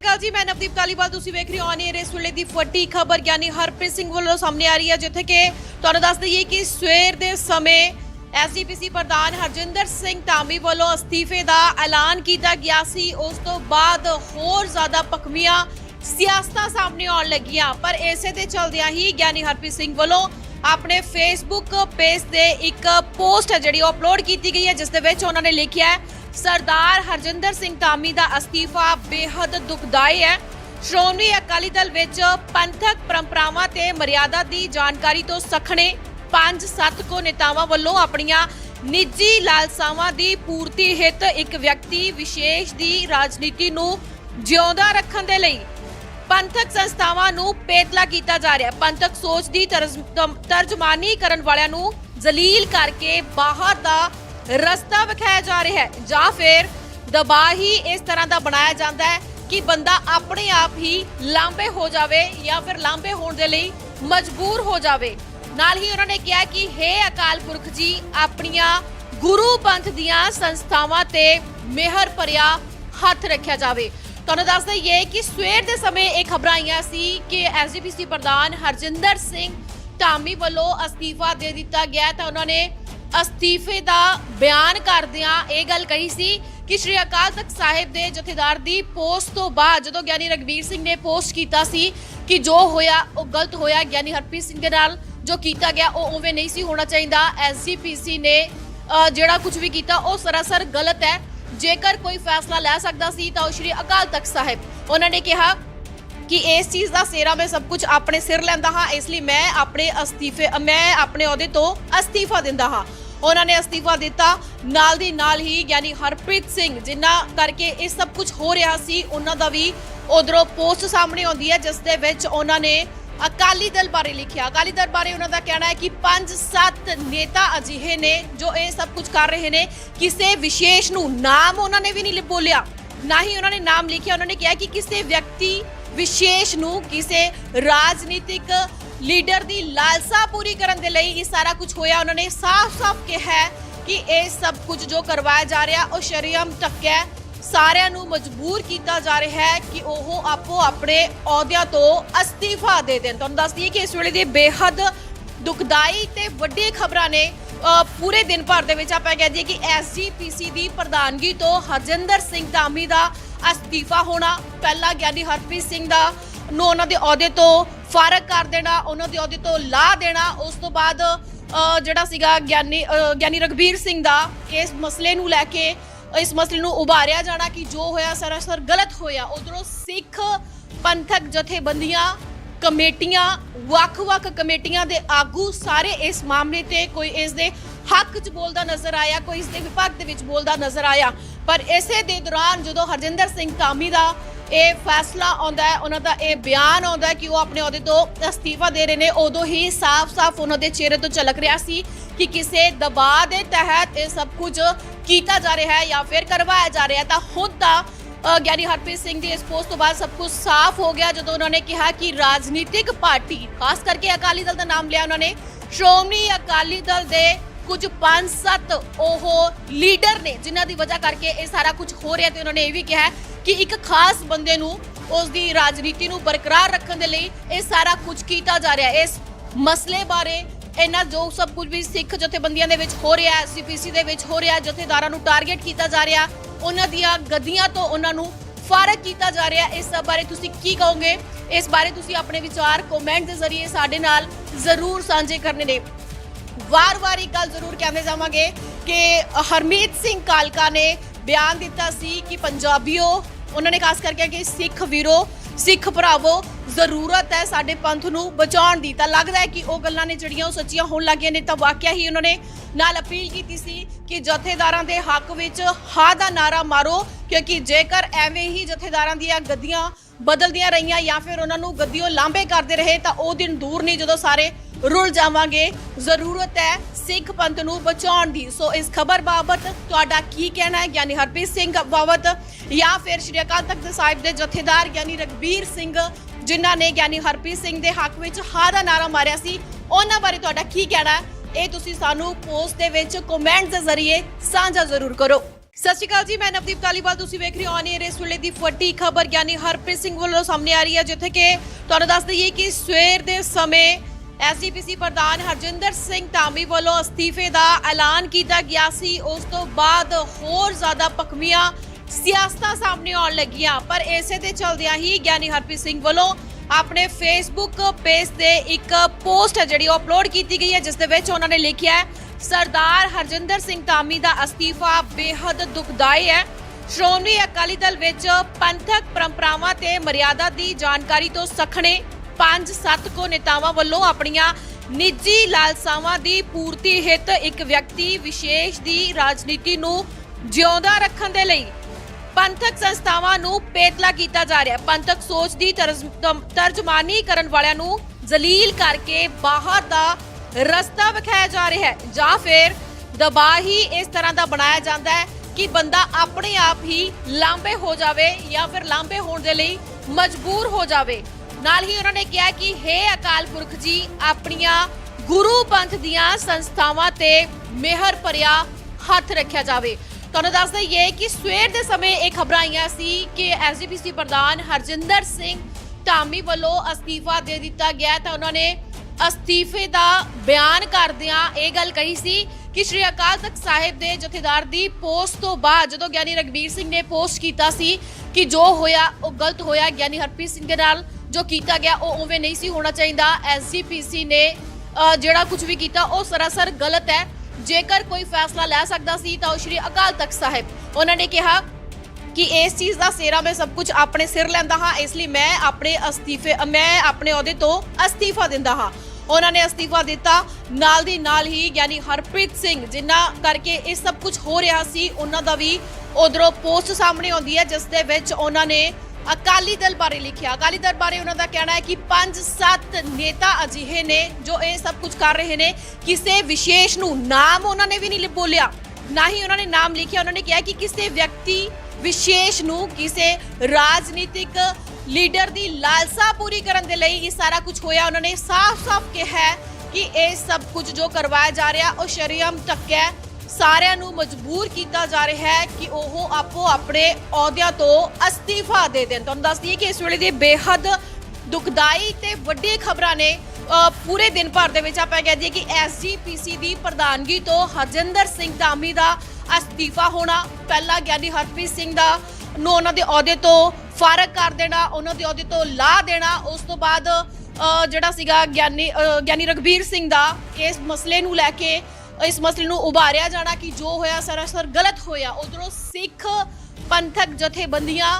ਕਾਲ ਜੀ, ਮੈਂ ਨਵਦੀਪ ਕਾਲੀਵਾਲ, ਤੁਸੀਂ ਵੇਖ ਰਹੇ ਹੋ ਔਨ ਇਸ ਵੇਲੇ ਦੀ ਵੱਡੀ ਖਬਰ ਯਾਨੀ ਹਰਪ੍ਰੀਤ ਸਿੰਘ ਵੱਲੋਂ ਸਾਹਮਣੇ ਆ ਰਹੀ ਹੈ, ਜਿੱਥੇ ਕਿ ਤੁਹਾਨੂੰ ਦੱਸ ਦਈਏ ਕਿ ਸਵੇਰ ਦੇ ਸਮੇਂ ਐਸਜੀਪੀਸੀ ਪ੍ਰਧਾਨ ਹਰਜਿੰਦਰ ਸਿੰਘ ਧਾਮੀ ਵੱਲੋਂ ਅਸਤੀਫੇ ਦਾ ਐਲਾਨ ਕੀਤਾ ਗਿਆ ਸੀ। ਉਸ ਤੋਂ ਬਾਅਦ ਹੋਰ ਜ਼ਿਆਦਾ ਪਖਮੀਆਂ ਸਿਆਸਤਾਂ ਸਾਹਮਣੇ ਆਉਣ ਲੱਗੀਆਂ। ਪਰ ਇਸੇ ਦੇ ਚਲਦਿਆਂ ਹੀ ਗਿਆਨੀ ਹਰਪ੍ਰੀਤ ਸਿੰਘ ਵੱਲੋਂ ਆਪਣੇ ਫੇਸਬੁੱਕ ਪੇਜ ਤੇ ਇੱਕ ਪੋਸਟ ਹੈ ਜਿਹੜੀ ਉਹ ਅਪਲੋਡ ਕੀਤੀ ਗਈ ਹੈ, ਜਿਸ ਦੇ ਵਿੱਚ ਉਹਨਾਂ ਨੇ ਲਿਖਿਆ ਹੈ ਸਰਦਾਰ ਹਰਜਿੰਦਰ ਸਿੰਘ ਧਾਮੀ ਦਾ ਅਸਤੀਫਾ ਬੇहद ਦੁਖਦਾਈ ਹੈ। ਸ਼੍ਰੋਮਣੀ ਅਕਾਲੀ ਦਲ ਵਿੱਚ ਪੰਥਕ ਪਰੰਪਰਾਵਾਂ ਤੇ ਮਰਿਆਦਾ ਦੀ ਜਾਣਕਾਰੀ ਤੋਂ ਸਖਣੇ ਪੰਜ ਸੱਤ ਕੋ ਨੇਤਾਵਾਂ ਵੱਲੋਂ ਆਪਣੀਆਂ ਨਿੱਜੀ ਲਾਲਸਾਵਾਂ ਦੀ ਪੂਰਤੀ ਹਿੱਤ ਇੱਕ ਵਿਅਕਤੀ ਵਿਸ਼ੇਸ਼ ਦੀ ਰਾਜਨੀਤੀ ਨੂੰ ਜਿਉਂਦਾ ਰੱਖਣ ਦੇ ਲਈ ਪੰਥਕ ਸੰਸਥਾਵਾਂ ਨੂੰ ਪੇਤਲਾ ਕੀਤਾ ਜਾ ਰਿਹਾ ਪੰਥਕ ਸੋਚ ਦੀ ਤਰਜ਼- ਤਰਜਮਾਨੀ ਕਰਨ ਵਾਲਿਆਂ ਨੂੰ ਜ਼ਲੀਲ ਕਰਕੇ ਬਾਹਰ ਦਾ ਰਸਤਾ ਵਿਖਾਇਆ ਜਾ ਰਿਹਾ ਹੈ, ਜਾਂ ਫਿਰ ਦਬਾਅ ਹੀ ਇਸ ਤਰ੍ਹਾਂ ਦਾ ਬਣਾਇਆ ਜਾਂਦਾ ਹੈ ਕਿ ਬੰਦਾ ਆਪਣੇ ਆਪ ਹੀ ਲਾਂਬੇ ਹੋ ਜਾਵੇ ਜਾਂ ਫਿਰ ਲਾਂਬੇ ਹੋਣ ਦੇ ਲਈ ਮਜਬੂਰ ਹੋ ਜਾਵੇ। ਨਾਲ ਹੀ ਉਹਨਾਂ ਨੇ ਕਿਹਾ ਕਿ ਹੇ ਅਕਾਲ ਪੁਰਖ ਜੀ, ਆਪਣੀਆਂ ਗੁਰੂ ਪੰਥ ਦੀਆਂ ਸੰਸਥਾਵਾਂ ਤੇ ਮਿਹਰ ਭਰਿਆ ਹੱਥ ਰੱਖਿਆ ਜਾਵੇ। ਤੁਹਾਨੂੰ ਦੱਸ ਦਈਏ ਕਿ ਸਵੇਰ ਦੇ ਸਮੇਂ ਇਹ ਖਬਰਾਂ ਆਈਆਂ ਸੀ ਕਿ ਐਸਜੀਪੀਸੀ ਪ੍ਰਧਾਨ ਹਰਜਿੰਦਰ ਸਿੰਘ ਧਾਮੀ ਵੱਲੋਂ ਅਸਤੀਫਾ ਦੇ ਦਿੱਤਾ ਗਿਆ ਤਾਂ ਉਹਨਾਂ ਨੇ ਅਸਤੀਫੇ ਦਾ ਬਿਆਨ ਕਰਦਿਆਂ ਇਹ ਗੱਲ ਕਹੀ ਸੀ ਕਿ ਸ਼੍ਰੀ ਅਕਾਲ ਤਖਤ ਸਾਹਿਬ ਦੇ ਜਥੇਦਾਰ ਦੀ ਪੋਸਟ ਤੋਂ ਬਾਅਦ, ਜਦੋਂ ਗਿਆਨੀ ਰਗਵੀਰ ਸਿੰਘ ਨੇ ਪੋਸਟ ਕੀਤਾ ਸੀ ਕਿ ਜੋ ਹੋਇਆ, ਉਹ ਗਲਤ ਹੋਇਆ, ਗਿਆਨੀ ਹਰਪ੍ਰੀਤ ਸਿੰਘ ਦੇ ਨਾਲ ਜੋ ਕੀਤਾ ਗਿਆ, ਉਹ ਉਵੇਂ ਨਹੀਂ ਸੀ ਹੋਣਾ ਚਾਹੀਦਾ। ਐਸਜੀਪੀਸੀ ਨੇ ਜਿਹੜਾ ਕੁਝ ਵੀ ਕੀਤਾ, ਉਹ ਸਰਾਸਰ ਗਲਤ ਹੈ। ਜੇਕਰ ਕੋਈ ਫੈਸਲਾ ਲੈ ਸਕਦਾ ਸੀ, ਤਾਂ ਉਹ ਸ਼੍ਰੀ ਅਕਾਲ ਤਖਤ ਸਾਹਿਬ। ਉਹਨਾਂ ਨੇ ਕਿਹਾ ਕਿ ਇਸ ਚੀਜ਼ ਦਾ ਸੇਰਾ ਮੈਂ ਸਭ ਕੁਝ ਆਪਣੇ ਸਿਰ ਲੈਂਦਾ ਹਾਂ, ਇਸ ਲਈ ਮੈਂ ਆਪਣੇ ਅਸਤੀਫੇ, ਮੈਂ ਆਪਣੇ ਅਹੁਦੇ ਤੋਂ ਅਸਤੀਫਾ ਦਿੰਦਾ ਹਾਂ। ਉਹਨਾਂ ਨੇ ਅਸਤੀਫਾ ਦਿੱਤਾ। ਨਾਲ ਦੀ ਨਾਲ ਹੀ ਯਾਨੀ ਹਰਪ੍ਰੀਤ ਸਿੰਘ ਜਿਨ੍ਹਾਂ ਕਰਕੇ ਇਹ ਸਭ ਕੁਝ ਹੋ ਰਿਹਾ ਸੀ, ਉਹਨਾਂ ਦਾ ਵੀ ਉਧਰੋਂ ਪੋਸਟ ਸਾਹਮਣੇ ਆਉਂਦੀ ਹੈ, ਜਿਸ ਦੇ ਵਿੱਚ ਉਹਨਾਂ ਨੇ ਅਕਾਲੀ ਦਲ ਬਾਰੇ ਲਿਖਿਆ। ਅਕਾਲੀ ਦਲ ਬਾਰੇ ਉਹਨਾਂ ਦਾ ਕਹਿਣਾ ਹੈ ਕਿ ਪੰਜ ਸੱਤ ਨੇਤਾ ਅਜਿਹੇ ਨੇ ਜੋ ਇਹ ਸਭ ਕੁਝ ਕਰ ਰਹੇ ਨੇ। ਕਿਸੇ ਵਿਸ਼ੇਸ਼ ਨੂੰ ਨਾਮ ਉਹਨਾਂ ਨੇ ਵੀ ਨਹੀਂ ਬੋਲਿਆ। ਨਾ ਹੀ ਉਹਨਾਂ ਨੇ ਨਾਮ ਲਿਖਿਆ, ਉਹਨਾਂ ਨੇ ਕਿਹਾ ਕਿ ਕਿਸੇ ਵਿਅਕਤੀ ਵਿਸ਼ੇਸ਼ ਨੂੰ ਕਿਸੇ ਰਾਜਨੀਤਿਕ ਲੀਡਰ ਦੀ ਲਾਲਸਾ ਪੂਰੀ ਕਰਨ ਦੇ ਲਈ ਇਹ ਸਾਰਾ ਕੁਝ ਹੋਇਆ। ਉਹਨਾਂ ਨੇ ਸਾਫ਼-ਸਾਫ਼ ਕਿਹਾ ਕਿ ਇਹ ਸਭ ਕੁਝ ਜੋ ਕਰਵਾਇਆ ਜਾ ਰਿਹਾ, ਉਹ ਸ਼ਰੀਅਮ ਟੱਕਿਆ ਸਾਰਿਆਂ ਨੂੰ ਮਜਬੂਰ ਕੀਤਾ ਜਾ ਰਿਹਾ ਹੈ ਕਿ ਉਹ ਆਪੋ ਆਪਣੇ ਅਹੁਦਿਆਂ ਤੋਂ ਅਸਤੀਫਾ ਦੇ ਦੇਣ। ਤੁਹਾਨੂੰ ਦੱਸ ਦਈਏ ਕਿ ਇਸ ਵੇਲੇ ਦੀ ਬੇਹੱਦ ਦੁਖਦਾਈ ਤੇ ਵੱਡੀ ਖਬਰਾਂ ਨੇ ਪੂਰੇ ਦਿਨ ਭਰ ਦੇ ਵਿੱਚ ਆਪਾਂ ਕਹਿ ਦਈਏ ਕਿ ਐਸਜੀਪੀਸੀ ਦੀ ਪ੍ਰਧਾਨਗੀ ਤੋਂ ਹਰਜਿੰਦਰ ਸਿੰਘ ਧਾਮੀ ਦਾ ਅਸਤੀਫਾ ਹੋਣਾ, ਪਹਿਲਾ ਗਿਆਨੀ ਹਰਪ੍ਰੀਤ ਸਿੰਘ ਦਾ, ਨੂੰ ਉਹਨਾਂ ਦੇ ਅਹੁਦੇ ਤੋਂ ਫਾਰਗ ਕਰ ਦੇਣਾ, ਉਹਨਾਂ ਦੇ ਅਹੁਦੇ ਤੋਂ ਲਾ ਦੇਣਾ, ਉਸ ਤੋਂ ਬਾਅਦ ਜਿਹੜਾ ਸੀਗਾ ਗਿਆਨੀ ਗਿਆਨੀ ਰਗਵੀਰ ਸਿੰਘ ਦਾ ਇਸ ਮਸਲੇ ਨੂੰ ਲੈ ਕੇ, ਇਸ ਮਸਲੇ ਨੂੰ ਉਭਾਰਿਆ ਜਾਣਾ ਕਿ ਜੋ ਹੋਇਆ ਸਰਾਸਰ ਗਲਤ ਹੋਇਆ। ਉਧਰੋਂ ਸਿੱਖ ਪੰਥਕ ਜਥੇਬੰਦੀਆਂ, ਕਮੇਟੀਆਂ, ਵੱਖ-ਵੱਖ ਕਮੇਟੀਆਂ ਦੇ ਆਗੂ ਸਾਰੇ ਇਸ ਮਾਮਲੇ ਤੇ ਕੋਈ ਇਸ ਦੇ ਹੱਕ 'ਚ ਬੋਲਦਾ ਨਜ਼ਰ ਆਇਆ, ਕੋਈ ਇਸ ਦੇ ਵਿਭਾਗ ਦੇ ਵਿੱਚ ਬੋਲਦਾ ਨਜ਼ਰ ਆਇਆ। ਪਰ ਇਸੇ ਦੇ ਦੌਰਾਨ ਜਦੋਂ ਹਰਜਿੰਦਰ ਸਿੰਘ ਕਾਮੀ ਦਾ ਇਹ ਫੈਸਲਾ ਆਉਂਦਾ ਹੈ, ਉਹਨਾਂ ਦਾ ਇਹ ਬਿਆਨ ਆਉਂਦਾ ਹੈ ਕਿ ਉਹ ਆਪਣੇ ਅਹੁਦੇ ਤੋਂ ਅਸਤੀਫਾ ਦੇ ਰਹੇ ਨੇ, ਉਦੋਂ ਹੀ ਸਾਫ਼-ਸਾਫ਼ ਉਹਨਾਂ ਦੇ ਚਿਹਰੇ ਤੋਂ ਝਲਕ ਰਿਹਾ ਸੀ ਕਿ ਕਿਸੇ ਦਬਾਅ ਦੇ ਤਹਿਤ ਇਹ ਸਭ ਕੁਝ ਕੀਤਾ ਜਾ ਰਿਹਾ ਹੈ ਜਾਂ ਫਿਰ ਕਰਵਾਇਆ ਜਾ ਰਿਹਾ ਤਾਂ ਹੁਣ ਤਾਂ ਗਿਆਨੀ ਹਰਪ੍ਰੀਤ ਸਿੰਘ ਦੀ ਇਸ ਪੋਸਟ ਤੋਂ ਬਾਅਦ ਸਭ ਕੁਝ ਸਾਫ਼ ਹੋ ਗਿਆ, ਜਦੋਂ ਉਹਨਾਂ ਨੇ ਕਿਹਾ ਕਿ ਰਾਜਨੀਤਿਕ ਪਾਰਟੀ, ਖਾਸ ਕਰਕੇ ਅਕਾਲੀ ਦਲ ਦਾ ਨਾਮ ਲਿਆ ਉਹਨਾਂ ਨੇ, ਸ਼੍ਰੋਮਣੀ ਅਕਾਲੀ ਦਲ ਦੇ ਕੁਝ ਪੰਜ ਸੱਤ ਉਹ ਲੀਡਰ ਨੇ ਜਿਨ੍ਹਾਂ ਦੀ ਵਜ੍ਹਾ ਕਰਕੇ ਇਹ ਸਾਰਾ ਕੁਝ ਹੋ ਰਿਹਾ ਤੇ ਉਹਨਾਂ ਨੇ ਇਹ ਵੀ ਕਿਹਾ ਕਿ ਇੱਕ ਖਾਸ ਬੰਦੇ ਨੂੰ ਉਸ ਦੀ ਰਾਜਨੀਤੀ ਨੂੰ ਬਰਕਰਾਰ ਰੱਖਣ ਦੇ ਲਈ ਇਹ ਸਾਰਾ ਕੁਝ ਕੀਤਾ ਜਾ ਰਿਹਾ ਇਸ ਮਸਲੇ ਬਾਰੇ ਇਹਨਾਂ ਜੋ ਸਭ ਕੁਝ ਵੀ ਸਿੱਖ ਜਥੇਬੰਦੀਆਂ ਦੇ ਵਿੱਚ ਹੋ ਰਿਹਾ ਹੈ ਸੀਪੀਸੀ ਦੇ ਵਿੱਚ ਹੋ ਰਿਹਾ ਜਥੇਦਾਰਾਂ ਨੂੰ ਟਾਰਗੇਟ ਕੀਤਾ ਜਾ ਰਿਹਾ ਉਹਨਾਂ ਦੀਆਂ ਗੱਦੀਆਂ ਤੋਂ ਉਹਨਾਂ ਨੂੰ ਫਾਰਗ ਕੀਤਾ ਜਾ ਰਿਹਾ ਇਸ ਸਭ ਬਾਰੇ ਤੁਸੀਂ ਕੀ ਕਹੋਗੇ? ਇਸ ਬਾਰੇ ਤੁਸੀਂ ਆਪਣੇ ਵਿਚਾਰ ਕਮੈਂਟ ਦੇ ਜ਼ਰੀਏ ਸਾਡੇ ਨਾਲ ਜ਼ਰੂਰ ਸਾਂਝੇ ਕਰਨੇ ਨੇ। ਵਾਰ-ਵਾਰ ਇੱਕ ਗੱਲ ਜ਼ਰੂਰ ਕਹਿੰਦੇ ਜਾਵਾਂਗੇ ਕਿ ਹਰਮੀਤ ਸਿੰਘ ਕਾਲਕਾ ਨੇ ਬਿਆਨ ਦਿੱਤਾ ਸੀ ਕਿ ਪੰਜਾਬੀਓ, ਉਹਨਾਂ ਨੇ ਖਾਸ ਕਰਕੇ ਕਿ ਸਿੱਖ ਵੀਰੋ, ਸਿੱਖ ਭਰਾਵੋ, ਜ਼ਰੂਰਤ ਹੈ ਸਾਡੇ ਪੰਥ ਨੂੰ ਬਚਾਉਣ ਦੀ। ਤਾਂ ਲੱਗਦਾ ਹੈ ਕਿ ਉਹ ਗੱਲਾਂ ਨੇ ਜਿਹੜੀਆਂ ਉਹ ਸੱਚੀਆਂ ਹੋਣ ਲੱਗੀਆਂ ਨੇ, ਤਾਂ ਵਾਕਿਆ ਹੀ ਉਹਨਾਂ ਨੇ ਨਾਲ ਅਪੀਲ ਕੀਤੀ ਸੀ ਕਿ ਜਥੇਦਾਰਾਂ ਦੇ ਹੱਕ ਵਿੱਚ ਹਾਂ ਦਾ ਨਾਰਾ ਮਾਰੋ, ਕਿਉਂਕਿ ਜੇਕਰ ਐਵੇਂ ਹੀ ਜਥੇਦਾਰਾਂ ਦੀਆਂ ਗੱਦੀਆਂ ਬਦਲਦੀਆਂ ਰਹੀਆਂ ਜਾਂ ਫਿਰ ਉਹਨਾਂ ਨੂੰ ਗੱਦੀਓ ਲਾਂਬੇ ਕਰਦੇ ਰਹੇ, ਤਾਂ ਉਹ ਦਿਨ ਦੂਰ ਨਹੀਂ ਜਦੋਂ ਸਾਰੇ ਰੁਲ ਜਾਵਾਂਗੇ। ਜ਼ਰੂਰਤ ਹੈ ਸਿੱਖ ਪੰਥ ਨੂੰ ਬਚਾਉਣ ਦੀ। ਸੋ ਇਸ ਖਬਰ ਬਾਬਤ ਤੁਹਾਡਾ ਕੀ ਕਹਿਣਾ ਹੈ? ਯਾਨੀ ਹਰਪ੍ਰੀਤ ਸਿੰਘ ਬਾਬਤ ਜਾਂ ਫਿਰ ਸ਼੍ਰੀ ਅਕਾਲ ਤਖਤ ਸਾਹਿਬ ਦੇ ਜਥੇਦਾਰ ਯਾਨੀ ਰਗਬੀਰ ਸਿੰਘ, ਜਿਨ੍ਹਾਂ ਨੇ ਯਾਨੀ ਹਰਪ੍ਰੀਤ ਸਿੰਘ ਦੇ ਹੱਕ ਵਿੱਚ ਹਾਂ ਦਾ ਨਾਰਾ ਮਾਰਿਆ ਸੀ, ਉਹਨਾਂ ਬਾਰੇ ਤੁਹਾਡਾ ਕੀ ਕਹਿਣਾ ਹੈ? ਇਹ ਤੁਸੀਂ ਸਾਨੂੰ ਪੋਸਟ ਦੇ ਵਿੱਚ ਕਮੈਂਟ ਦੇ ਜ਼ਰੀਏ ਸਾਂਝਾ ਜ਼ਰੂਰ ਕਰੋ। ਸਤਿ ਸ਼੍ਰੀ ਅਕਾਲ ਜੀ, ਮੈਂ ਨਵਦੀਪ ਤਾਲੀਵਾਲ ਤੁਸੀਂ ਵੇਖ ਰਹੇ ਹੋ ਔਨ 에ਅਰ ਇਸ ਵੇਲੇ ਦੀ ਵੱਡੀ ਖਬਰ, ਯਾਨੀ ਹਰਪ੍ਰੀਤ ਸਿੰਘ ਵੱਲੋਂ ਸਾਹਮਣੇ ਆ ਰਹੀ ਹੈ, ਜਿੱਥੇ ਕਿ ਤੁਹਾਨੂੰ ਦੱਸ ਦਈਏ ਕਿ ਸਵੇਰ ਦੇ ਸਮੇਂ ਐਸਜੀਪੀਸੀ ਪ੍ਰਧਾਨ ਹਰਜਿੰਦਰ ਸਿੰਘ ਧਾਮੀ ਵੱਲੋਂ ਅਸਤੀਫੇ ਦਾ ਐਲਾਨ ਕੀਤਾ ਗਿਆ ਸੀ। ਉਸ ਤੋਂ ਬਾਅਦ ਹੋਰ ਜ਼ਿਆਦਾ ਪਖਮੀਆਂ ਸਿਆਸਤਾਂ ਸਾਹਮਣੇ ਆਉਣ ਲੱਗੀਆਂ। ਪਰ ਇਸੇ ਦੇ ਚਲਦਿਆਂ ਹੀ ਗਿਆਨੀ ਹਰਪ੍ਰੀਤ ਸਿੰਘ ਵੱਲੋਂ ਆਪਣੇ ਫੇਸਬੁੱਕ ਪੇਜ ਤੇ ਇੱਕ ਪੋਸਟ ਹੈ ਜਿਹੜੀ ਉਹ ਅਪਲੋਡ ਕੀਤੀ ਗਈ ਹੈ, ਜਿਸ ਦੇ ਵਿੱਚ ਉਹਨਾਂ ਨੇ ਲਿਖਿਆ ਹੈ, ਸਰਦਾਰ ਹਰਜਿੰਦਰ ਸਿੰਘ ਧਾਮੀ ਦਾ ਅਸਤੀਫਾ ਬੇहद ਦੁਖਦਾਈ ਹੈ। ਸ਼੍ਰੋਮਣੀ ਅਕਾਲੀ ਦਲ ਵਿੱਚ ਪੰਥਕ ਪਰੰਪਰਾਵਾਂ ਤੇ ਮਰਿਆਦਾ ਦੀ ਜਾਣਕਾਰੀ ਤੋਂ ਸਖਣੇ ਪੰਜ ਸੱਤ ਕੋ ਨੇਤਾਵਾਂ ਵੱਲੋਂ ਆਪਣੀਆਂ ਨਿੱਜੀ ਲਾਲਸਾਵਾਂ ਦੀ ਪੂਰਤੀ ਹਿੱਤ ਇੱਕ ਵਿਅਕਤੀ ਵਿਸ਼ੇਸ਼ ਦੀ ਰਾਜਨੀਤੀ ਨੂੰ ਜਿਉਂਦਾ ਰੱਖਣ ਦੇ ਲਈ ਪੰਥਕ ਸੰਸਥਾਵਾਂ ਨੂੰ ਪੇਤਲਾ ਕੀਤਾ ਜਾ ਰਿਹਾ ਪੰਥਕ ਸੋਚ ਦੀ ਤਰਜਮਾਨੀ ਕਰਨ ਵਾਲਿਆਂ ਨੂੰ ਜ਼ਲੀਲ ਕਰਕੇ ਬਾਹਰ ਦਾ ਰਸਤਾ ਵਿਖਾਇਆ ਜਾ ਰਿਹਾ ਹੈ ਜਾਂ ਫਿਰ ਦਬਾਅ ਹੀ ਇਸ ਤਰ੍ਹਾਂ ਦਾ ਬਣਾਇਆ ਜਾਂਦਾ ਹੈ ਕਿ ਬੰਦਾ ਆਪਣੇ ਆਪ ਹੀ ਲਾਂਬੇ ਹੋ ਜਾਵੇ ਜਾਂ ਫਿਰ ਲਾਂਬੇ ਹੋਣ ਦੇ ਲਈ ਮਜਬੂਰ ਹੋ ਜਾਵੇ। ਨਾਲ ਹੀ ਉਹਨਾਂ ਨੇ ਕਿਹਾ ਕਿ हे ਅਕਾਲ ਪੁਰਖ ਜੀ, ਆਪਣੀਆਂ ਗੁਰੂ ਪੰਥ ਦੀਆਂ ਸੰਸਥਾਵਾਂ ਤੇ ਮਿਹਰ ਭਰਿਆ ਹੱਥ ਰੱਖਿਆ ਜਾਵੇ। ਤੁਹਾਨੂੰ ਦੱਸ ਦਈਏ ਕਿ ਸਵੇਰ ਦੇ ਸਮੇਂ ਇਹ ਖਬਰਾਂ ਆਈਆਂ ਸੀ ਕਿ ਐਸਜੀਪੀਸੀ ਪ੍ਰਧਾਨ ਹਰਜਿੰਦਰ ਸਿੰਘ ਧਾਮੀ ਵੱਲੋਂ ਅਸਤੀਫਾ ਦੇ ਦਿੱਤਾ ਗਿਆ ਤਾਂ ਉਹਨਾਂ ਨੇ ਅਸਤੀਫੇ ਦਾ ਬਿਆਨ ਕਰਦਿਆਂ ਇਹ ਗੱਲ ਕਹੀ ਸੀ ਕਿ ਸ਼੍ਰੀ ਅਕਾਲ ਤਖਤ ਸਾਹਿਬ ਦੇ ਜਥੇਦਾਰ ਦੀ ਪੋਸਟ ਤੋਂ ਬਾਅਦ, ਜਦੋਂ ਗਿਆਨੀ ਰਗਬੀਰ ਸਿੰਘ ਨੇ ਪੋਸਟ ਕੀਤਾ ਸੀ ਕਿ ਜੋ ਹੋਇਆ ਉਹ ਗਲਤ ਹੋਇਆ, ਗਿਆਨੀ ਹਰਪ੍ਰੀਤ ਸਿੰਘ ਦੇ ਨਾਲ ਜੋ ਕੀਤਾ ਗਿਆ, ਉਹ ਉਵੇਂ ਨਹੀਂ ਸੀ ਹੋਣਾ ਚਾਹੀਦਾ। ਐਸਜੀਪੀਸੀ ਨੇ ਜਿਹੜਾ ਕੁਝ ਵੀ ਕੀਤਾ, ਉਹ ਸਰਾਸਰ ਗਲਤ ਹੈ। ਜੇਕਰ ਕੋਈ ਫੈਸਲਾ ਲੈ ਸਕਦਾ ਸੀ, ਤਾਂ ਉਹ ਸ਼੍ਰੀ ਅਕਾਲ ਤਖਤ ਸਾਹਿਬ। ਉਹਨਾਂ ਨੇ ਕਿਹਾ ਕਿ ਇਸ ਚੀਜ਼ ਦਾ ਸੇਰਾ ਮੈਂ ਸਭ ਕੁਝ ਆਪਣੇ ਸਿਰ ਲੈਂਦਾ ਹਾਂ, ਇਸ ਲਈ ਮੈਂ ਆਪਣੇ ਅਸਤੀਫੇ, ਮੈਂ ਆਪਣੇ ਅਹੁਦੇ ਤੋਂ ਅਸਤੀਫਾ ਦਿੰਦਾ ਹਾਂ। ਉਹਨਾਂ ਨੇ ਅਸਤੀਫਾ ਦਿੱਤਾ। ਨਾਲ ਦੀ ਨਾਲ ਹੀ ਯਾਨੀ ਹਰਪ੍ਰੀਤ ਸਿੰਘ ਜਿਨ੍ਹਾਂ ਕਰਕੇ ਇਹ ਸਭ ਕੁਝ ਹੋ ਰਿਹਾ ਸੀ, ਉਹਨਾਂ ਦਾ ਵੀ ਉਧਰੋਂ ਪੋਸਟ ਸਾਹਮਣੇ ਆਉਂਦੀ ਹੈ, ਜਿਸ ਦੇ ਵਿੱਚ ਉਹਨਾਂ ਨੇ ਅਕਾਲੀ ਦਲ ਬਾਰੇ ਲਿਖਿਆ। ਅਕਾਲੀ ਦਲ ਬਾਰੇ ਉਹਨਾਂ ਦਾ ਕਹਿਣਾ ਹੈ ਕਿ 5-7 ਨੇਤਾ ਅਜਿਹੇ ਨੇ ਜੋ ਇਹ ਸਭ ਕੁਝ ਕਰ ਰਹੇ ਨੇ। ਕਿਸੇ ਵਿਸ਼ੇਸ਼ ਨੂੰ ਨਾਮ ਉਹਨਾਂ ਨੇ ਵੀ ਨਹੀਂ ਬੋਲਿਆ। ਨਾ ਹੀ ਉਹਨਾਂ ਨੇ ਨਾਮ ਲਿਖਿਆ, ਉਹਨਾਂ ਨੇ ਕਿਹਾ ਕਿ ਕਿਸੇ ਵਿਅਕਤੀ ਵਿਸ਼ੇਸ਼ ਨੂੰ ਕਿਸੇ ਰਾਜਨੀਤਿਕ ਲੀਡਰ ਦੀ ਲਾਲਸਾ ਪੂਰੀ ਕਰਨ ਦੇ ਲਈ ਇਹ ਸਾਰਾ ਕੁਝ ਹੋਇਆ। ਉਹਨਾਂ ਨੇ ਸਾਫ਼-ਸਾਫ਼ ਕਿਹਾ ਕਿ ਇਹ ਸਭ ਕੁਝ ਜੋ ਕਰਵਾਇਆ ਜਾ ਰਿਹਾ, ਉਹ ਸ਼ਰੀਅਮ ਤੱਕ ਸਾਰਿਆਂ ਨੂੰ ਮਜਬੂਰ ਕੀਤਾ ਜਾ ਰਿਹਾ ਹੈ ਕਿ ਉਹ ਆਪੋ ਆਪਣੇ ਅਹੁਦਿਆਂ ਤੋਂ ਅਸਤੀਫਾ ਦੇ ਦੇਣ। ਤੁਹਾਨੂੰ ਦੱਸ ਦਈਏ ਕਿ ਇਸ ਵੇਲੇ ਦੀ ਬੇਹੱਦ ਦੁਖਦਾਈ ਤੇ ਵੱਡੀ ਖਬਰਾਂ ਨੇ ਪੂਰੇ ਦਿਨ ਭਰ ਦੇ ਵਿੱਚ ਆਪਾਂ ਕਹਿ ਦਈਏ ਕਿ ਐਸਜੀਪੀਸੀ ਦੀ ਪ੍ਰਧਾਨਗੀ ਤੋਂ ਹਰਜਿੰਦਰ ਸਿੰਘ ਧਾਮੀ ਦਾ ਅਸਤੀਫਾ ਹੋਣਾ, ਪਹਿਲਾ ਗਿਆਨੀ ਹਰਪ੍ਰੀਤ ਸਿੰਘ ਦਾ, ਨੂੰ ਉਹਨਾਂ ਦੇ ਅਹੁਦੇ ਤੋਂ ਫਾਰਗ ਕਰ ਦੇਣਾ, ਉਹਨਾਂ ਦੇ ਅਹੁਦੇ ਤੋਂ ਲਾ ਦੇਣਾ, ਉਸ ਤੋਂ ਬਾਅਦ ਜਿਹੜਾ ਸੀਗਾ ਗਿਆਨੀ ਗਿਆਨੀ ਰਗਬੀਰ ਸਿੰਘ ਦਾ ਇਸ ਮਸਲੇ ਨੂੰ ਲੈ ਕੇ ਇਸ ਮਸਲੇ ਨੂੰ ਉਭਾਰਿਆ ਜਾਣਾ ਕਿ ਜੋ ਹੋਇਆ ਸਰਾਸਰ ਗਲਤ ਹੋਇਆ, ਉਧਰੋਂ ਸਿੱਖ ਪੰਥਕ ਜਥੇਬੰਦੀਆਂ,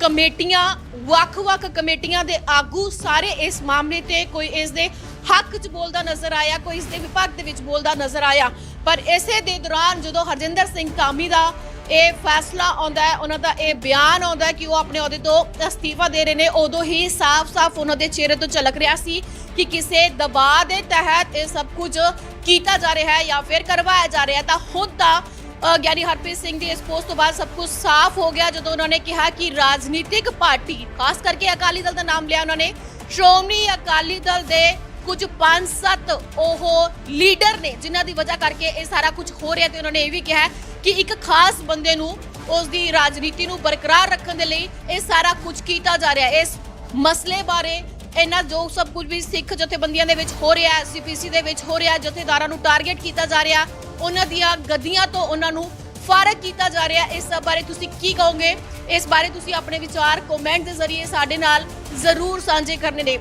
ਕਮੇਟੀਆਂ, ਵੱਖ-ਵੱਖ ਕਮੇਟੀਆਂ ਦੇ ਆਗੂ ਸਾਰੇ ਇਸ ਮਾਮਲੇ ਤੇ ਕੋਈ ਇਸ ਦੇ ਹੱਕ 'ਚ ਬੋਲਦਾ ਨਜ਼ਰ ਆਇਆ, ਕੋਈ ਇਸ ਦੇ ਵਿਭਾਗ ਦੇ ਵਿੱਚ ਬੋਲਦਾ ਨਜ਼ਰ ਆਇਆ। ਪਰ ਇਸੇ ਦੇ ਦੌਰਾਨ ਜਦੋਂ ਹਰਜਿੰਦਰ ਸਿੰਘ ਧਾਮੀ ਦਾ ਇਹ ਫੈਸਲਾ ਆਉਂਦਾ ਹੈ, ਉਹਨਾਂ ਦਾ ਇਹ ਬਿਆਨ ਆਉਂਦਾ ਹੈ ਕਿ ਉਹ ਆਪਣੇ ਅਹੁਦੇ ਤੋਂ ਅਸਤੀਫਾ ਦੇ ਰਹੇ ਨੇ। ਉਦੋਂ ਹੀ ਸਾਫ਼-ਸਾਫ਼ ਉਹਨਾਂ ਦੇ ਚਿਹਰੇ ਤੋਂ ਝਲਕ ਰਿਹਾ ਸੀ ਕਿ ਕਿਸੇ ਦਬਾਅ ਦੇ ਤਹਿਤ ਇਹ ਸਭ ਕੁਝ ਕੀਤਾ ਜਾ ਰਿਹਾ ਹੈ ਜਾਂ ਫਿਰ ਕਰਵਾਇਆ ਜਾ ਰਿਹਾ ਤਾਂ ਹੁਣ ਤਾਂ ਗਿਆਨੀ ਹਰਪ੍ਰੀਤ ਸਿੰਘ ਦੀ ਇਸ ਪੋਸਟ ਤੋਂ ਬਾਅਦ ਸਭ ਕੁਝ ਸਾਫ਼ ਹੋ ਗਿਆ, ਜਦੋਂ ਉਹਨਾਂ ਨੇ ਕਿਹਾ ਕਿ ਰਾਜਨੀਤਿਕ ਪਾਰਟੀ, ਖਾਸ ਕਰਕੇ ਅਕਾਲੀ ਦਲ ਦਾ ਨਾਮ ਲਿਆ ਉਹਨਾਂ ਨੇ, ਸ਼੍ਰੋਮਣੀ ਅਕਾਲੀ ਦਲ ਦੇ ਕੁਝ ਪੰਜ ਸੱਤ ਉਹ ਲੀਡਰ ਨੇ, ਜਿਨ੍ਹਾਂ ਦੀ ਵਜ੍ਹਾ ਕਰਕੇ ਇਹ ਸਾਰਾ ਕੁਝ ਹੋ ਰਿਹਾ ਤੇ ਉਹਨਾਂ ਨੇ ਇਹ ਵੀ ਕਿਹਾ ਕਿ ਇੱਕ ਖਾਸ ਬੰਦੇ ਨੂੰ ਉਸ ਦੀ ਰਾਜਨੀਤੀ ਨੂੰ ਬਰਕਰਾਰ ਰੱਖਣ ਦੇ ਲਈ ਇਹ ਸਾਰਾ ਕੁਝ ਕੀਤਾ ਜਾ ਰਿਹਾ ਹੈ। ਇਸ ਮਸਲੇ ਬਾਰੇ ਇਹਨਾਂ ਜੋ ਸਭ ਕੁਝ ਵੀ ਸਿੱਖ ਜਥੇਬੰਦੀਆਂ ਦੇ ਵਿੱਚ ਹੋ ਰਿਹਾ ਹੈ ਸੀਪੀਸੀ ਦੇ ਵਿੱਚ ਹੋ ਰਿਹਾ ਜਥੇਦਾਰਾਂ ਨੂੰ ਟਾਰਗੇਟ ਕੀਤਾ ਜਾ ਰਿਹਾ ਉਹਨਾਂ ਦੀਆਂ ਗੱਦੀਆਂ ਤੋਂ ਉਹਨਾਂ ਨੂੰ ਫਾਰਗ ਕੀਤਾ ਜਾ ਰਿਹਾ ਇਸ ਸਭ ਬਾਰੇ ਤੁਸੀਂ ਕੀ ਕਹੋਗੇ? ਇਸ ਬਾਰੇ ਤੁਸੀਂ ਆਪਣੇ ਵਿਚਾਰ ਕਮੈਂਟ ਦੇ ਜ਼ਰੀਏ ਸਾਡੇ ਨਾਲ ਜ਼ਰੂਰ ਸਾਂਝੇ ਕਰਨੇ ਨੇ।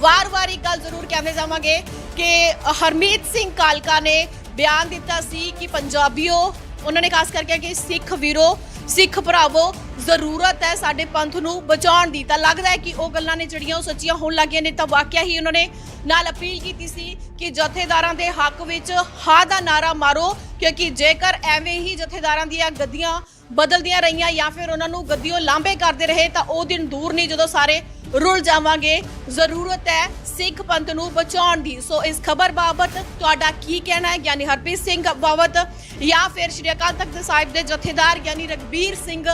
ਵਾਰ-ਵਾਰ ਇੱਕ ਗੱਲ ਜ਼ਰੂਰ ਕਹਿੰਦੇ ਜਾਵਾਂਗੇ ਕਿ ਹਰਮੀਤ ਸਿੰਘ ਕਾਲਕਾ ਨੇ ਬਿਆਨ ਦਿੱਤਾ ਸੀ ਕਿ ਪੰਜਾਬੀਓ ਉਹਨਾਂ ਨੇ ਖਾਸ ਕਰਕੇ ਕਿ ਸਿੱਖ ਵੀਰੋ, ਸਿੱਖ ਭਰਾਵੋ, ਜ਼ਰੂਰਤ ਹੈ ਸਾਡੇ ਪੰਥ ਨੂੰ ਬਚਾਉਣ ਦੀ। ਤਾਂ ਲੱਗਦਾ ਹੈ ਕਿ ਉਹ ਗੱਲਾਂ ਨੇ ਜਿਹੜੀਆਂ ਉਹ ਸੱਚੀਆਂ ਹੋਣ ਲੱਗੀਆਂ ਨੇ, ਤਾਂ ਵਾਕਿਆ ਹੀ ਉਹਨਾਂ ਨੇ ਨਾਲ ਅਪੀਲ ਕੀਤੀ ਸੀ ਕਿ ਜਥੇਦਾਰਾਂ ਦੇ ਹੱਕ ਵਿੱਚ ਹਾਂ ਦਾ ਨਾਰਾ ਮਾਰੋ, ਕਿਉਂਕਿ ਜੇਕਰ ਐਵੇਂ ਹੀ ਜਥੇਦਾਰਾਂ ਦੀਆਂ ਗੱਦੀਆਂ ਬਦਲਦੀਆਂ ਰਹੀਆਂ ਜਾਂ ਫਿਰ ਉਹਨਾਂ ਨੂੰ ਗੱਦੀਓਂ ਲਾਂਭੇ ਕਰਦੇ ਰਹੇ, ਤਾਂ ਉਹ ਦਿਨ ਦੂਰ ਨਹੀਂ ਜਦੋਂ ਸਾਰੇ ਰੁਲ ਜਾਵਾਂਗੇ। ਜ਼ਰੂਰਤ ਹੈ ਸਿੱਖ ਪੰਥ ਨੂੰ ਬਚਾਉਣ ਦੀ। ਸੋ ਇਸ ਖਬਰ ਬਾਬਤ ਤੁਹਾਡਾ ਕੀ ਕਹਿਣਾ ਹੈ? ਯਾਨੀ ਹਰਪ੍ਰੀਤ ਸਿੰਘ ਬਾਬਤ ਜਾਂ ਫਿਰ ਸ਼੍ਰੀ ਅਕਾਲ ਤਖਤ ਸਾਹਿਬ ਦੇ ਜਥੇਦਾਰ ਯਾਨੀ ਰਗਬੀਰ ਸਿੰਘ,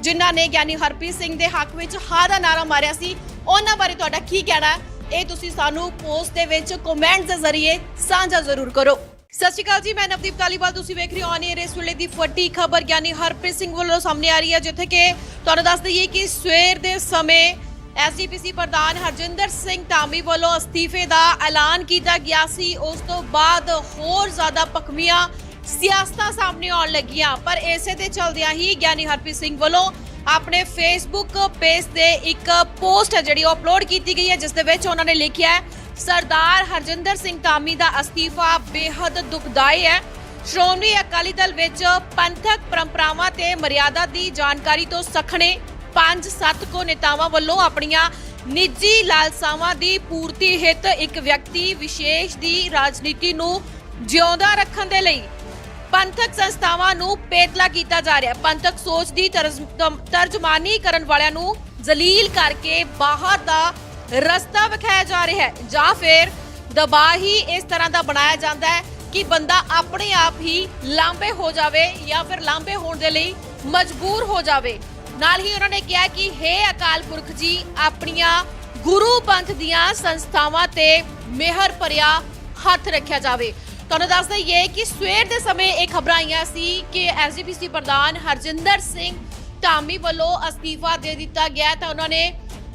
ਜਿਨ੍ਹਾਂ ਨੇ ਯਾਨੀ ਹਰਪ੍ਰੀਤ ਸਿੰਘ ਦੇ ਹੱਕ ਵਿੱਚ ਹਾ ਦਾ ਨਾਰਾ ਮਾਰਿਆ ਸੀ, ਉਹਨਾਂ ਬਾਰੇ ਤੁਹਾਡਾ ਕੀ ਕਹਿਣਾ ਹੈ? ਇਹ ਤੁਸੀਂ ਸਾਨੂੰ ਪੋਸਟ ਦੇ ਵਿੱਚ ਕਮੈਂਟ ਦੇ ਜ਼ਰੀਏ ਸਾਂਝਾ ਜ਼ਰੂਰ ਕਰੋ। ਸਤਿ ਸ਼੍ਰੀ ਅਕਾਲ ਜੀ, ਮੈਂ ਨਵਦੀਪ ਤਾਲੀਵਾਲ ਤੁਸੀਂ ਵੇਖ ਰਹੇ ਹੋ ਔਨ ਇਸ ਵੇਲੇ ਦੀ ਵੱਡੀ ਖਬਰ। ਗਿਆਨੀ ਹਰਪ੍ਰੀਤ ਸਿੰਘ ਵੱਲੋਂ ਸਾਹਮਣੇ ਆ ਰਹੀ ਹੈ, ਜਿੱਥੇ ਕਿ ਤੁਹਾਨੂੰ ਦੱਸ ਦਈਏ ਕਿ ਸਵੇਰ ਦੇ ਸਮੇਂ ਐਸਜੀਪੀਸੀ ਪ੍ਰਧਾਨ ਹਰਜਿੰਦਰ ਸਿੰਘ ਧਾਮੀ ਵੱਲੋਂ ਅਸਤੀਫੇ ਦਾ ਐਲਾਨ ਕੀਤਾ ਗਿਆ ਸੀ। ਉਸ ਤੋਂ ਬਾਅਦ ਹੋਰ ਜ਼ਿਆਦਾ ਪਖਮੀਆਂ ਸਿਆਸਤਾਂ ਸਾਹਮਣੇ ਆਉਣ ਲੱਗੀਆਂ। ਪਰ ਇਸੇ ਦੇ ਚਲਦਿਆਂ ਹੀ ਗਿਆਨੀ ਹਰਪ੍ਰੀਤ ਸਿੰਘ ਵੱਲੋਂ ਆਪਣੇ ਫੇਸਬੁੱਕ ਪੇਜ ਤੇ ਇੱਕ ਪੋਸਟ ਹੈ ਜਿਹੜੀ ਉਹ ਅਪਲੋਡ ਕੀਤੀ ਗਈ ਹੈ, ਜਿਸ ਦੇ ਵਿੱਚ ਉਹਨਾਂ ਨੇ ਲਿਖਿਆ ਹੈ, ਸਰਦਾਰ ਹਰਜਿੰਦਰ ਸਿੰਘ ਧਾਮੀ ਦਾ ਅਸਤੀਫਾ ਬੇहद ਦੁਖਦਾਈ ਹੈ। ਸ਼੍ਰੋਮਣੀ ਅਕਾਲੀ ਦਲ ਵਿੱਚ ਪੰਥਕ ਪਰੰਪਰਾਵਾਂ ਤੇ ਮਰਿਆਦਾ ਦੀ ਜਾਣਕਾਰੀ ਤੋਂ ਸਖਣੇ ਪੰਜ ਸੱਤ ਕੋ ਨੇਤਾਵਾਂ ਵੱਲੋਂ ਆਪਣੀਆਂ ਨਿੱਜੀ ਲਾਲਸਾਵਾਂ ਦੀ ਪੂਰਤੀ ਹਿੱਤ ਇੱਕ ਵਿਅਕਤੀ ਵਿਸ਼ੇਸ਼ ਦੀ ਰਾਜਨੀਤੀ ਨੂੰ ਜਿਉਂਦਾ ਰੱਖਣ ਦੇ ਲਈ ਪੰਥਕ ਸੰਸਥਾਵਾਂ ਨੂੰ ਪੇਤਲਾ ਕੀਤਾ ਜਾ ਰਿਹਾ। ਪੰਥਕ ਸੋਚ ਦੀ ਤਰਜਮਾਨੀ ਕਰਨ ਵਾਲਿਆਂ ਨੂੰ ਜ਼ਲੀਲ ਕਰਕੇ ਬਾਹਰ ਦਾ ਰਸਤਾ ਵਿਖਾਇਆ ਜਾ ਰਿਹਾ ਹੈ ਜਾਂ ਫਿਰ ਦਬਾਅ ਹੀ ਇਸ ਤਰ੍ਹਾਂ ਦਾ ਬਣਾਇਆ ਜਾਂਦਾ ਹੈ ਕਿ ਬੰਦਾ ਆਪਣੇ ਆਪ ਹੀ ਲਾਂਬੇ ਹੋ ਜਾਵੇ ਜਾਂ ਫਿਰ ਲਾਂਬੇ ਹੋਣ ਦੇ ਲਈ ਮਜਬੂਰ ਹੋ ਜਾਵੇ। ਨਾਲ ਹੀ ਉਹਨਾਂ ਨੇ ਕਿਹਾ ਕਿ ਹੇ ਅਕਾਲ ਪੁਰਖ ਜੀ, ਆਪਣੀਆਂ ਗੁਰੂ ਪੰਥ ਦੀਆਂ ਸੰਸਥਾਵਾਂ ਤੇ ਮਿਹਰ ਭਰਿਆ ਹੱਥ ਰੱਖਿਆ ਜਾਵੇ। ਤੁਹਾਨੂੰ ਦੱਸ ਦਈਏ ਕਿ ਸਵੇਰ ਦੇ ਸਮੇਂ ਇਹ ਖਬਰਾਂ ਆਈਆਂ ਸੀ ਕਿ ਐਸਜੀਪੀਸੀ ਪ੍ਰਧਾਨ ਹਰਜਿੰਦਰ ਸਿੰਘ ਧਾਮੀ ਵੱਲੋਂ ਅਸਤੀਫਾ ਦੇ ਦਿੱਤਾ ਗਿਆ ਤਾਂ ਉਹਨਾਂ ਨੇ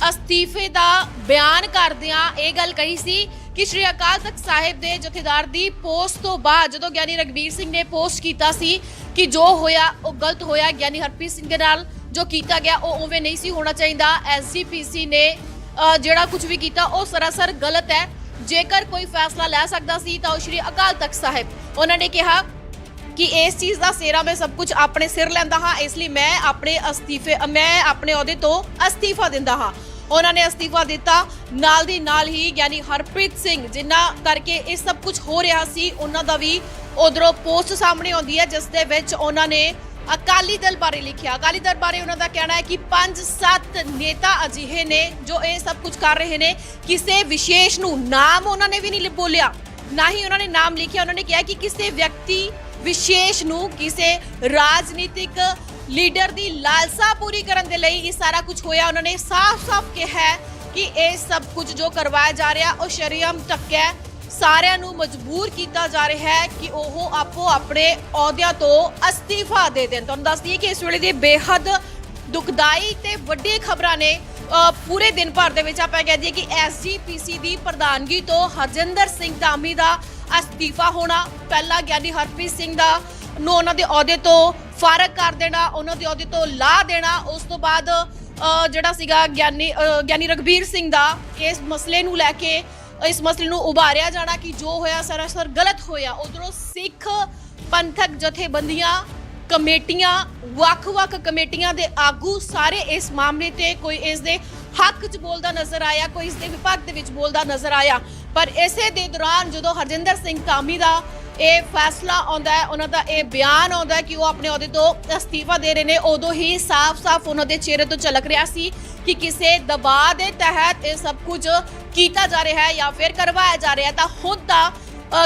ਅਸਤੀਫੇ ਦਾ ਬਿਆਨ ਕਰਦਿਆਂ ਇਹ ਗੱਲ ਕਹੀ ਸੀ ਕਿ ਸ਼੍ਰੀ ਅਕਾਲ ਤਖਤ ਸਾਹਿਬ ਦੇ ਜਥੇਦਾਰ ਦੀ ਪੋਸਟ ਤੋਂ ਬਾਅਦ, ਜਦੋਂ ਗਿਆਨੀ ਰਗਵੀਰ ਸਿੰਘ ਨੇ ਪੋਸਟ ਕੀਤਾ ਸੀ ਕਿ ਜੋ ਹੋਇਆ ਉਹ ਗਲਤ ਹੋਇਆ, ਗਿਆਨੀ ਹਰਪ੍ਰੀਤ ਸਿੰਘ ਦੇ ਨਾਲ ਜੋ ਕੀਤਾ ਗਿਆ, ਉਹ ਉਵੇਂ ਨਹੀਂ ਸੀ ਹੋਣਾ ਚਾਹੀਦਾ। ਐਸਜੀਪੀਸੀ ਨੇ ਜਿਹੜਾ ਕੁਝ ਵੀ ਕੀਤਾ, ਉਹ ਸਰਾਸਰ ਗਲਤ ਹੈ। ਜੇਕਰ ਕੋਈ ਫੈਸਲਾ ਲੈ ਸਕਦਾ ਸੀ, ਤਾਂ ਉਹ ਸ਼੍ਰੀ ਅਕਾਲ ਤਖਤ ਸਾਹਿਬ। ਉਹਨਾਂ ਨੇ ਕਿਹਾ ਕਿ ਇਸ ਚੀਜ਼ ਦਾ ਸੇਰਾ ਮੈਂ ਸਭ ਕੁਝ ਆਪਣੇ ਸਿਰ ਲੈਂਦਾ ਹਾਂ, ਇਸ ਲਈ ਮੈਂ ਆਪਣੇ ਅਸਤੀਫੇ, ਮੈਂ ਆਪਣੇ ਅਹੁਦੇ ਤੋਂ ਅਸਤੀਫਾ ਦਿੰਦਾ ਹਾਂ। ਉਹਨਾਂ ਨੇ ਅਸਤੀਫਾ ਦਿੱਤਾ। ਨਾਲ ਦੀ ਨਾਲ ਹੀ ਯਾਨੀ ਹਰਪ੍ਰੀਤ ਸਿੰਘ ਜਿਨ੍ਹਾਂ ਕਰਕੇ ਇਹ ਸਭ ਕੁਝ ਹੋ ਰਿਹਾ ਸੀ, ਉਹਨਾਂ ਦਾ ਵੀ ਉਧਰੋਂ ਪੋਸਟ ਸਾਹਮਣੇ ਆਉਂਦੀ ਹੈ, ਜਿਸ ਦੇ ਵਿੱਚ ਉਹਨਾਂ ਨੇ ਅਕਾਲੀ ਦਲ ਬਾਰੇ ਲਿਖਿਆ। ਅਕਾਲੀ ਦਲ ਬਾਰੇ ਉਹਨਾਂ ਦਾ ਕਹਿਣਾ ਹੈ ਕਿ ਪੰਜ ਸੱਤ ਨੇਤਾ ਅਜਿਹੇ ਨੇ ਜੋ ਇਹ ਸਭ ਕੁਝ ਕਰ ਰਹੇ ਨੇ। ਕਿਸੇ ਵਿਸ਼ੇਸ਼ ਨੂੰ ਨਾਮ ਉਹਨਾਂ ਨੇ ਵੀ ਨਹੀਂ ਬੋਲਿਆ। ਨਾ ਹੀ ਉਹਨਾਂ ਨੇ ਨਾਮ ਲਿਖਿਆ, ਉਹਨਾਂ ਨੇ ਕਿਹਾ ਕਿ ਕਿਸੇ ਵਿਅਕਤੀ ਵਿਸ਼ੇਸ਼ ਨੂੰ ਕਿਸੇ ਰਾਜਨੀਤਿਕ ਲੀਡਰ ਦੀ ਲਾਲਸਾ ਪੂਰੀ ਕਰਨ ਦੇ ਲਈ ਇਹ ਸਾਰਾ ਕੁਝ ਹੋਇਆ। ਉਹਨਾਂ ਨੇ ਸਾਫ਼-ਸਾਫ਼ ਕਿਹਾ ਕਿ ਇਹ ਸਭ ਕੁਝ ਜੋ ਕਰਵਾਇਆ ਜਾ ਰਿਹਾ, ਉਹ ਸ਼ਰੀਅਮ ਟੱਕਿਆ ਸਾਰਿਆਂ ਨੂੰ ਮਜਬੂਰ ਕੀਤਾ ਜਾ ਰਿਹਾ ਹੈ ਕਿ ਉਹ ਆਪੋ ਆਪਣੇ ਅਹੁਦਿਆਂ ਤੋਂ ਅਸਤੀਫਾ ਦੇ ਦੇਣ। ਤੁਹਾਨੂੰ ਦੱਸ ਦਈਏ ਕਿ ਇਸ ਵੇਲੇ ਦੀ ਬੇਹੱਦ ਦੁਖਦਾਈ ਤੇ ਵੱਡੀ ਖਬਰਾਂ ਨੇ ਪੂਰੇ ਦਿਨ ਭਰ ਦੇ ਵਿੱਚ ਆਪਾਂ ਕਹਿ ਦਈਏ ਕਿ ਐਸਜੀਪੀਸੀ ਦੀ ਪ੍ਰਧਾਨਗੀ ਤੋਂ ਹਰਜਿੰਦਰ ਸਿੰਘ ਧਾਮੀ ਦਾ ਅਸਤੀਫਾ ਹੋਣਾ, ਪਹਿਲਾ ਗਿਆਨੀ ਹਰਪ੍ਰੀਤ ਸਿੰਘ ਦਾ ਨੂੰ ਉਹਨਾਂ ਦੇ ਅਹੁਦੇ ਤੋਂ ਫਾਰਗ ਕਰ ਦੇਣਾ, ਉਹਨਾਂ ਦੇ ਅਹੁਦੇ ਤੋਂ ਲਾ ਦੇਣਾ, ਉਸ ਤੋਂ ਬਾਅਦ ਜਿਹੜਾ ਸੀਗਾ ਗਿਆਨੀ ਗਿਆਨੀ ਰਗਵੀਰ ਸਿੰਘ ਦਾ ਇਸ ਮਸਲੇ ਨੂੰ ਲੈ ਕੇ ਇਸ ਮਸਲੇ ਨੂੰ ਉਭਾਰਿਆ ਜਾਣਾ ਕਿ ਜੋ ਹੋਇਆ ਸਰਾਸਰ ਗਲਤ ਹੋਇਆ, ਉਧਰੋਂ ਸਿੱਖ ਪੰਥਕ ਜਥੇਬੰਦੀਆਂ, ਕਮੇਟੀਆਂ, ਵੱਖ-ਵੱਖ ਕਮੇਟੀਆਂ ਦੇ ਆਗੂ ਸਾਰੇ ਇਸ ਮਾਮਲੇ ਤੇ ਕੋਈ ਇਸ ਦੇ ਹੱਕ 'ਚ ਬੋਲਦਾ ਨਜ਼ਰ ਆਇਆ, ਕੋਈ ਇਸ ਦੇ ਵਿਭਾਗ ਦੇ ਵਿੱਚ ਬੋਲਦਾ ਨਜ਼ਰ ਆਇਆ। ਪਰ ਇਸੇ ਦੇ ਦੌਰਾਨ ਜਦੋਂ ਹਰਜਿੰਦਰ ਸਿੰਘ ਧਾਮੀ ਦਾ ਇਹ ਫੈਸਲਾ ਆਉਂਦਾ ਹੈ, ਉਹਨਾਂ ਦਾ ਇਹ ਬਿਆਨ ਆਉਂਦਾ ਹੈ ਕਿ ਉਹ ਆਪਣੇ ਅਹੁਦੇ ਤੋਂ ਅਸਤੀਫਾ ਦੇ ਰਹੇ ਨੇ, ਉਦੋਂ ਹੀ ਸਾਫ਼-ਸਾਫ਼ ਉਹਨਾਂ ਦੇ ਚਿਹਰੇ ਤੋਂ ਝਲਕ ਰਿਹਾ ਸੀ ਕਿ ਕਿਸੇ ਦਬਾਅ ਦੇ ਤਹਿਤ ਇਹ ਸਭ ਕੁਝ ਕੀਤਾ ਜਾ ਰਿਹਾ ਹੈ ਜਾਂ ਫਿਰ ਕਰਵਾਇਆ ਜਾ ਰਿਹਾ ਤਾਂ ਹੁਣ ਤਾਂ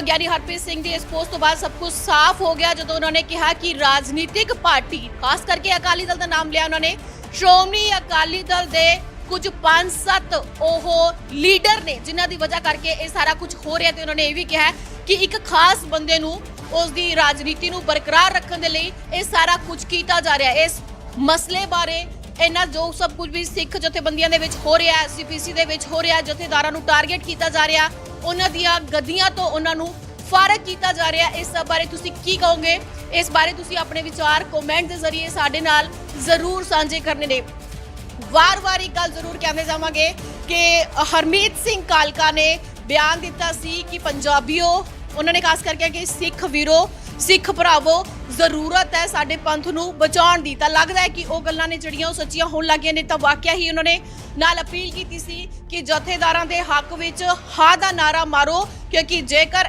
ਗਿਆਨੀ ਹਰਪ੍ਰੀਤ ਸਿੰਘ ਦੀ ਇਸ ਪੋਸਟ ਤੋਂ ਬਾਅਦ ਸਭ ਕੁਝ ਸਾਫ਼ ਹੋ ਗਿਆ, ਜਦੋਂ ਉਹਨਾਂ ਨੇ ਕਿਹਾ ਕਿ ਰਾਜਨੀਤਿਕ ਪਾਰਟੀ, ਖਾਸ ਕਰਕੇ ਅਕਾਲੀ ਦਲ ਦਾ ਨਾਮ ਲਿਆ ਉਹਨਾਂ ਨੇ, ਸ਼੍ਰੋਮਣੀ ਅਕਾਲੀ ਦਲ ਦੇ ਕੁਝ ਪੰਜ ਸੱਤ ਉਹ ਲੀਡਰ ਨੇ, ਜਿਨ੍ਹਾਂ ਦੀ ਵਜ੍ਹਾ ਕਰਕੇ ਇਹ ਸਾਰਾ ਕੁਝ ਹੋ ਰਿਹਾ ਤੇ ਉਹਨਾਂ ਨੇ ਇਹ ਵੀ ਕਿਹਾ ਕਿ ਇੱਕ ਖਾਸ ਬੰਦੇ ਨੂੰ ਉਸ ਦੀ ਰਾਜਨੀਤੀ ਨੂੰ ਬਰਕਰਾਰ ਰੱਖਣ ਦੇ ਲਈ ਇਹ ਸਾਰਾ ਕੁਝ ਕੀਤਾ ਜਾ ਰਿਹਾ ਇਸ ਮਸਲੇ ਬਾਰੇ ਇਹਨਾਂ ਜੋ ਸਭ ਕੁਝ ਵੀ ਸਿੱਖ ਜਥੇਬੰਦੀਆਂ ਦੇ ਵਿੱਚ ਹੋ ਰਿਹਾ ਹੈ ਐਸਜੀਪੀਸੀ ਦੇ ਵਿੱਚ ਹੋ ਰਿਹਾ, ਜਥੇਦਾਰਾਂ ਨੂੰ ਟਾਰਗੇਟ ਕੀਤਾ ਜਾ ਰਿਹਾ, ਉਹਨਾਂ ਦੀਆਂ ਗੱਦੀਆਂ ਤੋਂ ਉਹਨਾਂ ਨੂੰ ਫਾਰਗ ਕੀਤਾ ਜਾ ਰਿਹਾ, ਇਸ ਸਭ ਬਾਰੇ ਤੁਸੀਂ ਕੀ ਕਹੋਗੇ? ਇਸ ਬਾਰੇ ਤੁਸੀਂ ਆਪਣੇ ਵਿਚਾਰ ਕਮੈਂਟ ਦੇ ਜ਼ਰੀਏ ਸਾਡੇ ਨਾਲ ਜ਼ਰੂਰ ਸਾਂਝੇ ਕਰਨੇ ਨੇ। ਵਾਰ-ਵਾਰ ਇੱਕ ਗੱਲ ਜ਼ਰੂਰ ਕਹਿੰਦੇ ਜਾਵਾਂਗੇ ਕਿ ਹਰਮੀਤ ਸਿੰਘ ਕਾਲਕਾ ਨੇ ਬਿਆਨ ਦਿੱਤਾ ਸੀ ਕਿ ਪੰਜਾਬੀਓ, ਉਹਨਾਂ ਨੇ ਖਾਸ ਕਰਕੇ ਕਿ ਸਿੱਖ ਵੀਰੋ ਸਿੱਖ ਭਰਾਵੋ, ਜ਼ਰੂਰਤ ਹੈ ਸਾਡੇ ਪੰਥ ਨੂੰ ਬਚਾਉਣ ਦੀ। ਤਾਂ ਲੱਗਦਾ ਹੈ ਕਿ ਉਹ ਗੱਲਾਂ ਨੇ ਜਿਹੜੀਆਂ ਉਹ ਸੱਚੀਆਂ ਹੋਣ ਲੱਗੀਆਂ ਨੇ, ਤਾਂ ਵਾਕਿਆ ਹੀ ਉਹਨਾਂ ਨੇ ਨਾਲ ਅਪੀਲ ਕੀਤੀ ਸੀ ਕਿ ਜਥੇਦਾਰਾਂ ਦੇ ਹੱਕ ਵਿੱਚ ਹਾਂ ਦਾ ਨਾਰਾ ਮਾਰੋ, ਕਿਉਂਕਿ ਜੇਕਰ